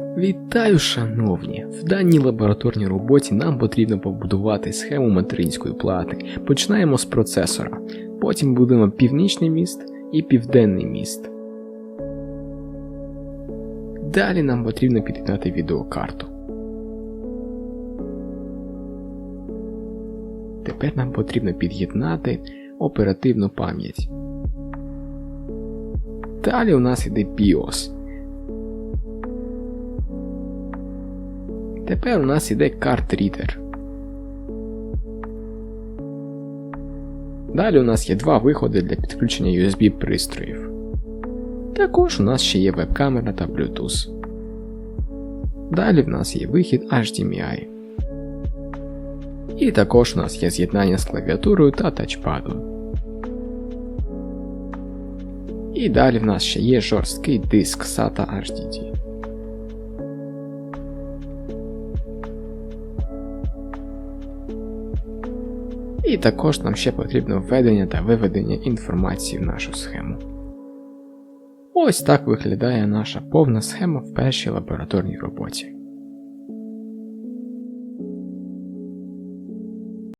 Вітаю, шановні! В даній лабораторній роботі нам потрібно побудувати схему материнської плати. Починаємо з процесора. Потім будемо північний міст і південний міст. Далі нам потрібно під'єднати відеокарту. Тепер нам потрібно під'єднати оперативну пам'ять. Далі у нас йде BIOS. Тепер у нас іде карт-рідер. Далі у нас є два виходи для підключення USB пристроїв. Також у нас ще є веб-камера та Bluetooth. Далі в нас є вихід HDMI. І також у нас є з'єднання з клавіатурою та тачпадом. І далі в нас ще є жорсткий диск SATA HDD. І також нам ще потрібно введення та виведення інформації в нашу схему. Ось так виглядає наша повна схема в першій лабораторній роботі.